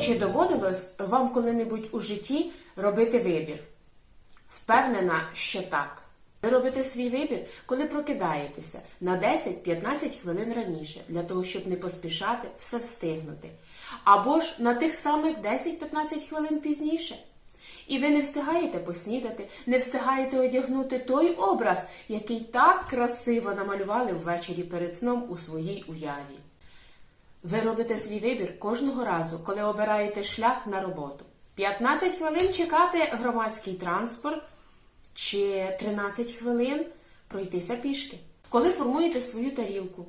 Чи доводилось вам коли-небудь у житті робити вибір? Впевнена, що так. Ви робите свій вибір, коли прокидаєтеся на 10-15 хвилин раніше, для того, щоб не поспішати все встигнути. Або ж на тих самих 10-15 хвилин пізніше. І ви не встигаєте поснідати, не встигаєте одягнути той образ, який так красиво намалювали ввечері перед сном у своїй уяві. Ви робите свій вибір кожного разу, коли обираєте шлях на роботу. 15 хвилин чекати громадський транспорт чи 13 хвилин пройтися пішки. Коли формуєте свою тарілку,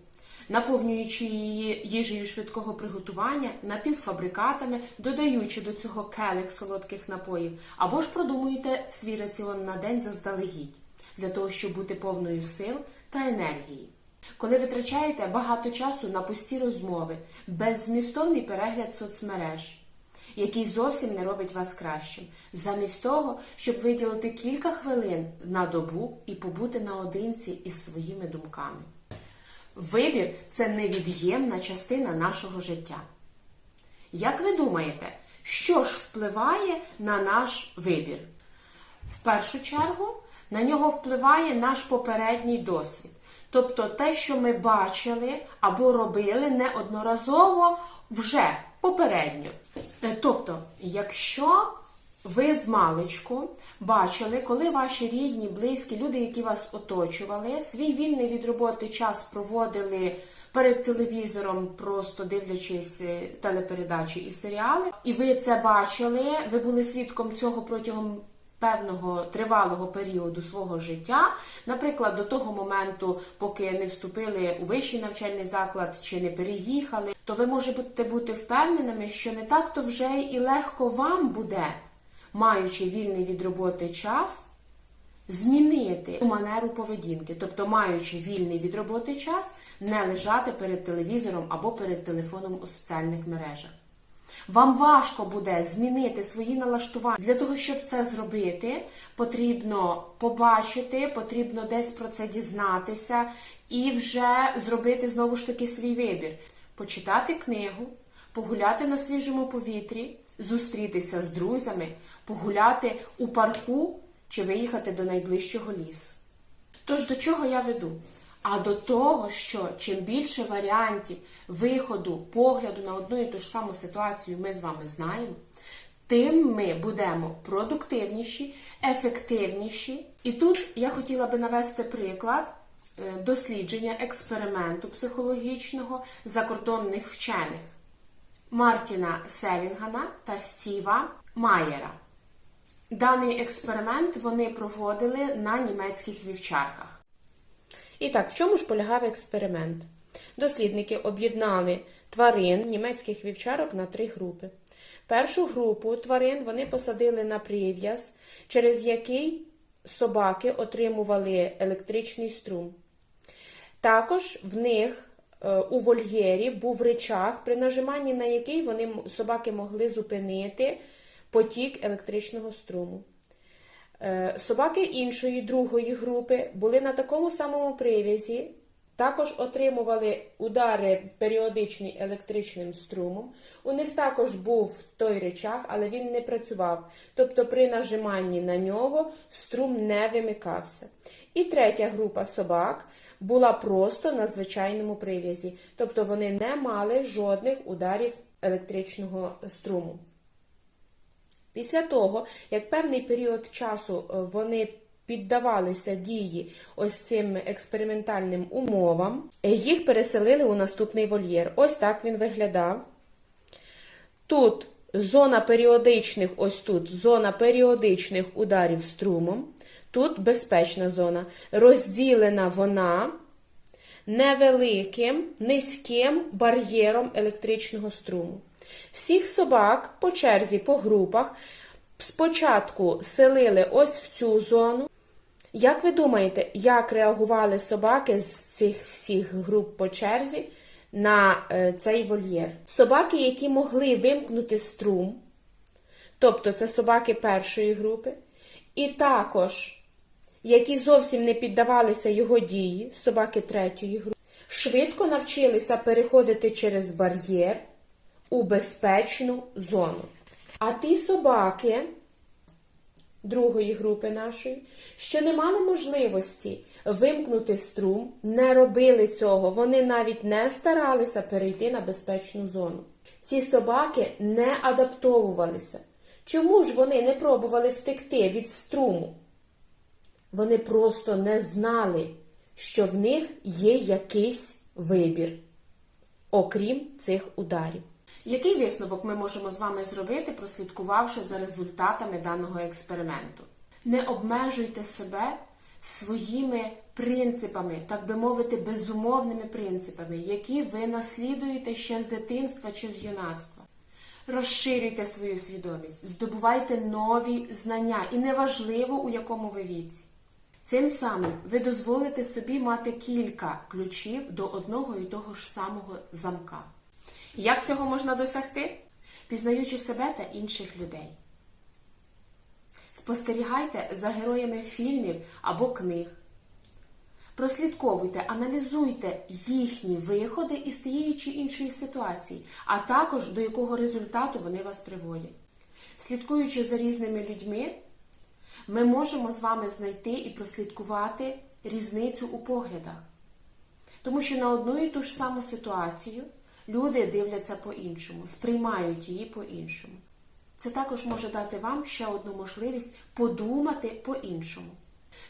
наповнюючи її їжею швидкого приготування, напівфабрикатами, додаючи до цього келих солодких напоїв, або ж продумуєте свій раціон на день заздалегідь, для того, щоб бути повною сил та енергії. Коли витрачаєте багато часу на пусті розмови, беззмістовний перегляд соцмереж, який зовсім не робить вас кращим, замість того, щоб виділити кілька хвилин на добу і побути наодинці із своїми думками. Вибір це невід'ємна частина нашого життя. Як ви думаєте, що ж впливає на наш вибір? В першу чергу на нього впливає наш попередній досвід. Тобто те, що ми бачили або робили неодноразово вже попередньо. Е, Тобто, якщо ви з маличку бачили, коли ваші рідні, близькі, люди, які вас оточували, свій вільний від роботи час проводили перед телевізором, просто дивлячись е, телепередачі і серіали, і ви це бачили, ви були свідком цього протягом певного тривалого періоду свого життя, наприклад, до того моменту, поки не вступили у вищий навчальний заклад чи не переїхали, то ви можете бути впевненими, що не так то вже і легко вам буде, маючи вільний від роботи час, змінити манеру поведінки, тобто маючи вільний від роботи час, не лежати перед телевізором або перед телефоном у соціальних мережах. Вам важко буде змінити свої налаштування. Для того, щоб це зробити, потрібно побачити, потрібно десь про це дізнатися і вже зробити знову ж таки свій вибір. Почитати книгу, погуляти на свіжому повітрі, зустрітися з друзями, погуляти у парку чи виїхати до найближчого лісу. Тож до чого я веду? А до того, що чим більше варіантів виходу, погляду на одну і ту ж саму ситуацію ми з вами знаємо, тим ми будемо продуктивніші, ефективніші. І тут я хотіла би навести приклад е, дослідження експерименту психологічного закордонних вчених Мартіна Селінгана та Стіва Майєра. Даний експеримент вони проводили на німецьких вівчарках. І так, в чому ж полягав експеримент? Дослідники об'єднали тварин німецьких вівчарок на три групи. Першу групу тварин вони посадили на прив'яз, через який собаки отримували електричний струм. Також в них е, у вольєрі був речах, при нажиманні на який вони собаки могли зупинити потік електричного струму. Е, Собаки іншої другої групи були на такому самому прив'язі, також отримували удари періодичні електричним струмом. У них також був той речах, але він не працював. Тобто при нажиманні на нього струм не вимикався. І третя група собак була просто на звичайному прив'язі, тобто вони не мали жодних ударів електричного струму. Після того, як певний період часу е, вони піддавалися дії ось цим експериментальним умовам, е, їх переселили у наступний вольєр. Ось так він виглядав. Тут зона періодичних, ось тут зона періодичних ударів струмом. Тут безпечна зона. Розділена вона невеликим, низьким бар'єром електричного струму. Всіх собак по черзі, по групах спочатку селили ось в цю зону. Як ви думаєте, як реагували собаки з цих всіх груп по черзі на е, цей вольєр? Собаки, які могли вимкнути струм, тобто це собаки першої групи, і також які зовсім не піддавалися його дії, собаки третьої групи, швидко навчилися переходити через бар'єр у безпечну зону. А ті собаки другої групи нашої, що не мали можливості вимкнути струм, не робили цього, вони навіть не старалися перейти на безпечну зону. Ці собаки не адаптовувалися. Чому ж вони не пробували втекти від струму? Вони просто не знали, що в них є якийсь вибір, окрім цих ударів. Який висновок ми можемо з вами зробити, прослідкувавши за результатами даного експерименту? Не обмежуйте себе своїми принципами, так би мовити, безумовними принципами, які ви наслідуєте ще з дитинства чи з юнацтва. Розширюйте свою свідомість, здобувайте нові знання, і неважливо, у якому ви віці. Цим самим ви дозволите собі мати кілька ключів до одного і того ж самого замка. Як цього можна досягти? Пізнаючи себе та інших людей. Спостерігайте за героями фільмів або книг. Прослідковуйте, аналізуйте їхні виходи із тієї чи іншої ситуації, а також до якого результату вони вас приводять. Слідкуючи за різними людьми, ми можемо з вами знайти і прослідкувати різницю у поглядах. Тому що на одну і ту ж саму ситуацію люди дивляться по-іншому, сприймають її по-іншому. Це також може дати вам ще одну можливість подумати по-іншому.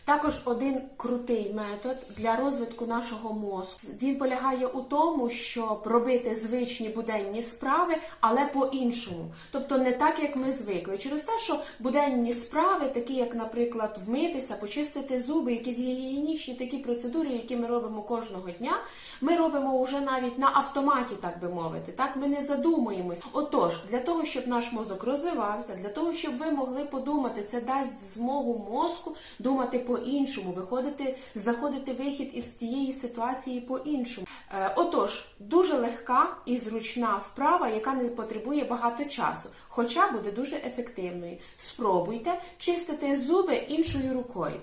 Також один крутий метод для розвитку нашого мозку. Він полягає у тому, щоб робити звичні буденні справи, але по-іншому. Тобто не так, як ми звикли. Через те, що буденні справи, такі як, наприклад, вмитися, почистити зуби, якісь гігієнічні такі процедури, які ми робимо кожного дня, ми робимо вже навіть на автоматі, так би мовити. Так ми не задумуємось. Отож, для того, щоб наш мозок розвивався, для того, щоб ви могли подумати, це дасть змогу мозку думати по-іншому, виходити, знаходити вихід із тієї ситуації по-іншому. Е, отож, дуже легка і зручна вправа, яка не потребує багато часу, хоча буде дуже ефективною. Спробуйте чистити зуби іншою рукою.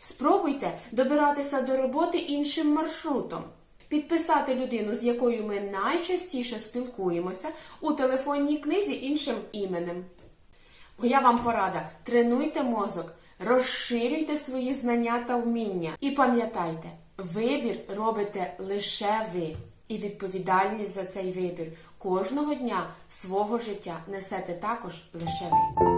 Спробуйте добиратися до роботи іншим маршрутом. Підписати людину, з якою ми найчастіше спілкуємося, у телефонній книзі іншим іменем. Моя вам порада: тренуйте мозок, розширюйте свої знання та вміння. І пам'ятайте, вибір робите лише ви. І відповідальність за цей вибір кожного дня свого життя несете також лише ви.